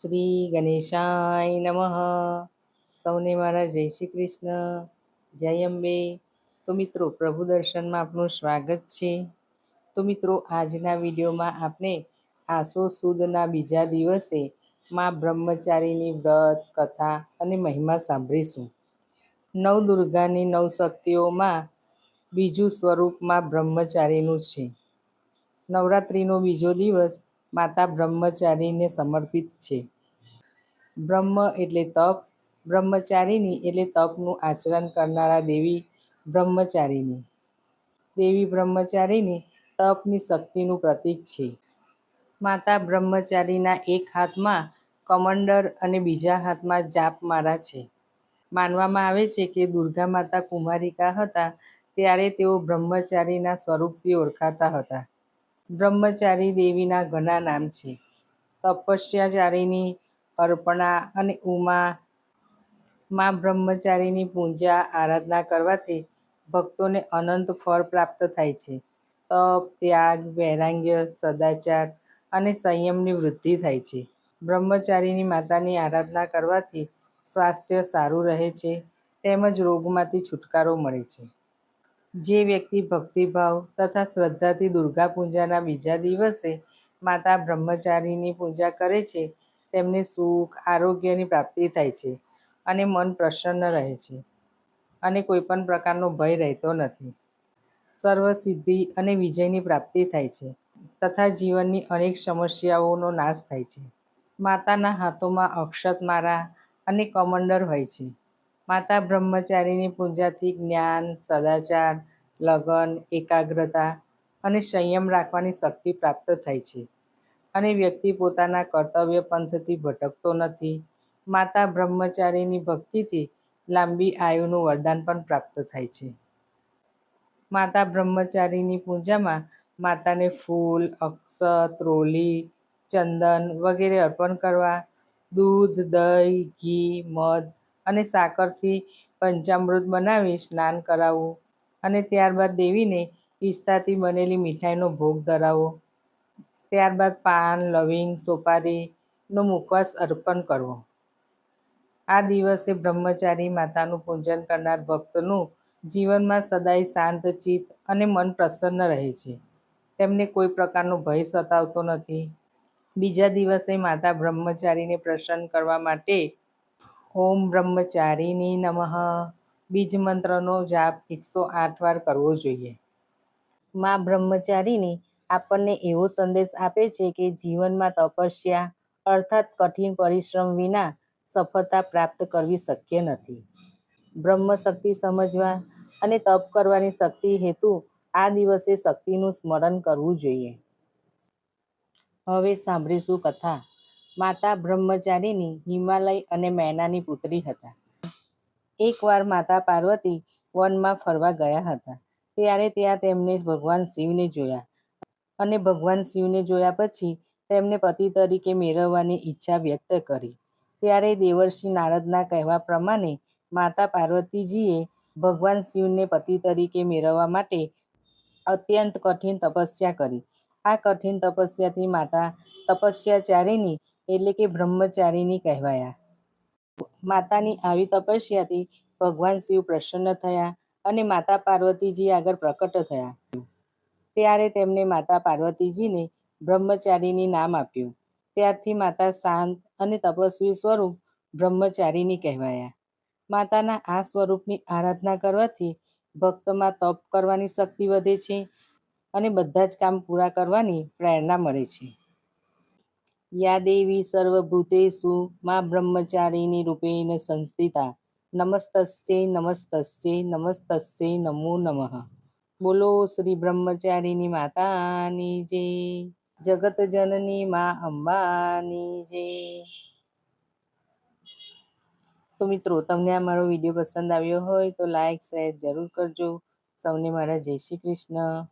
શ્રી ગણેશાય નમઃ. સૌને મારા જય શ્રી કૃષ્ણ. જય અંબે. તો મિત્રો, પ્રભુ દર્શનમાં આપનું સ્વાગત છે. તો મિત્રો, આજના વિડીયોમાં આપણે આસો સુદના બીજા દિવસે માં બ્રહ્મચારીની વ્રત, કથા અને મહિમા સાંભળીશું. નવ દુર્ગાની નવ શક્તિઓમાં બીજું સ્વરૂપમાં બ્રહ્મચારીનું છે. નવરાત્રિનો બીજો દિવસ માતા બ્રહ્મચારીને સમર્પિત છે. બ્રહ્મ એટલે તપ, બ્રહ્મચારીની એટલે તપનું આચરણ કરનારા દેવી બ્રહ્મચારીની. દેવી બ્રહ્મચારીની તપની શક્તિનું પ્રતીક છે. માતા બ્રહ્મચારીના એક હાથમાં કમંડર અને બીજા હાથમાં જાપમાળા છે. માનવામાં આવે છે કે દુર્ગા માતા કુમારિકા હતા, ત્યારે તેઓ બ્રહ્મચારીના સ્વરૂપથી ઓળખાતા હતા. બ્રહ્મચારી દેવીના ઘણા નામ છે. તપસ્યાચારીની અર્પણા અને ઉમા, માં બ્રહ્મચારીની પૂજા, આરાધના કરવાથી ભક્તોને અનંત ફળ પ્રાપ્ત થાય છે. તપ, ત્યાગ, વૈરાગ્ય, સદાચાર અને સંયમની વૃદ્ધિ થાય છે. બ્રહ્મચારીની માતાની આરાધના કરવાથી સ્વાસ્થ્ય સારું રહે છે, તેમજ રોગમાંથી છુટકારો મળે છે. જે વ્યક્તિ ભક્તિભાવ તથા શ્રદ્ધાથી દુર્ગા પૂજાના બીજા દિવસે માતા બ્રહ્મચારીની પૂજા કરે છે, તેમને સુખ, આરોગ્યની પ્રાપ્તિ થાય છે અને મન પ્રસન્ન રહે છે અને કોઈ પણ પ્રકારનો ભય રહેતો નથી. સર્વ સિદ્ધિ અને વિજયની પ્રાપ્તિ થાય છે તથા જીવનની અનેક સમસ્યાઓનો નાશ થાય છે. માતાના હાથોમાં અક્ષતમાળા અને કમંડર હોય છે. માતા બ્રહ્મચારીની પૂજાથી જ્ઞાન, સદાચાર, લગન, એકાગ્રતા અને સંયમ રાખવાની શક્તિ પ્રાપ્ત થાય છે. અને વ્યક્તિ પોતાના કર્તવ્ય પંથથી ભટકતો નથી. માતા બ્રહ્મચારીની ભક્તિથી લાંબી આયુનું વરદાન પણ પ્રાપ્ત થાય છે. માતા બ્રહ્મચારીની પૂજામાં માતાને ફૂલ, અક્ષત, રોલી, ચંદન વગેરે અર્પણ કરવા, દૂધ, દહીં, ઘી, મધ અને સાકરથી પંચામૃત બનાવી સ્નાન કરાવવું અને ત્યારબાદ દેવીને પિસ્તાથી બનેલી મીઠાઈનો ભોગ ધરાવવો ત્યારબાદ પાન, લવિંગ, સોપારીનો મુખવાસ અર્પણ કરવો. આ દિવસે બ્રહ્મચારી માતાનું પૂજન કરનાર ભક્તનું જીવનમાં સદાય શાંત, ચિત્ત અને મન પ્રસન્ન રહે છે. તેમને કોઈ પ્રકારનો ભય સતાવતો નથી. બીજા દિવસે માતા બ્રહ્મચારીને પ્રસન્ન કરવા માટે ઓમ બ્રહ્મચારીની નમઃ. બીજ મંત્રનો જાપ એકસો આઠ વાર કરવો જોઈએ. માં બ્રહ્મચારીની આપણને એવો સંદેશ આપે છે કે જીવનમાં તપસ્યા, અર્થાત કઠિન પરિશ્રમ વિના સફળતા પ્રાપ્ત કરવી શક્ય નથી. બ્રહ્મ શક્તિ સમજવા અને તપ કરવાની શક્તિ હેતુ આ દિવસે શક્તિનું સ્મરણ કરવું જોઈએ. હવે સાંભળીશું કથા. માતા બ્રહ્મચારીની હિમાલય અને મેનાની પુત્રી હતા. એકવાર માતા પાર્વતી વનમાં ફરવા ગયા હતા. ત્યારે ત્યાં તેમને ભગવાન શિવને જોયા અને ભગવાન શિવને જોયા પછી તેમને પતિ તરીકે મેળવવાની ઈચ્છા વ્યક્ત કરી. ત્યારે દેવર્ષિ નારદના કહેવા પ્રમાણે માતા પાર્વતીજીએ ભગવાન શિવને પતિ તરીકે મેળવવા માટે અત્યંત કઠિન તપસ્યા કરી. આ કઠિન તપસ્યાથી માતા તપસ્યાચારિણી એટલે કે બ્રહ્મચારીની કહેવાયા. માતાની આવી તપસ્યાથી ભગવાન શિવ પ્રસન્ન થયા અને માતા પાર્વતીજી આગળ પ્રકટ થયા. ત્યારે તેમને માતા પાર્વતીજીને બ્રહ્મચારીની નામ આપ્યું. ત્યારથી માતા શાંત અને તપસ્વી સ્વરૂપ બ્રહ્મચારીની કહેવાયા. માતાના આ સ્વરૂપની આરાધના કરવાથી ભક્તમાં તપ કરવાની શક્તિ વધે છે અને બધા જ કામ પૂરા કરવાની પ્રેરણા મળે છે. યા દેવી સર્વભૂતેષુ મા બ્રહ્મચારીની રૂપેણ સંસ્થિતા. નમસ્તસ્યે નમસ્તસ્યે નમસ્તસ્યે નમો નમઃ. બોલો શ્રી બ્રહ્મચારીની માતાની જય. જગત જનની મા અંબાની જય. તો મિત્રો, તમને આ મારો વીડિયો પસંદ આવ્યો હોય તો લાઈક, શેર જરૂર કરજો. સૌને મારા જય શ્રી કૃષ્ણ.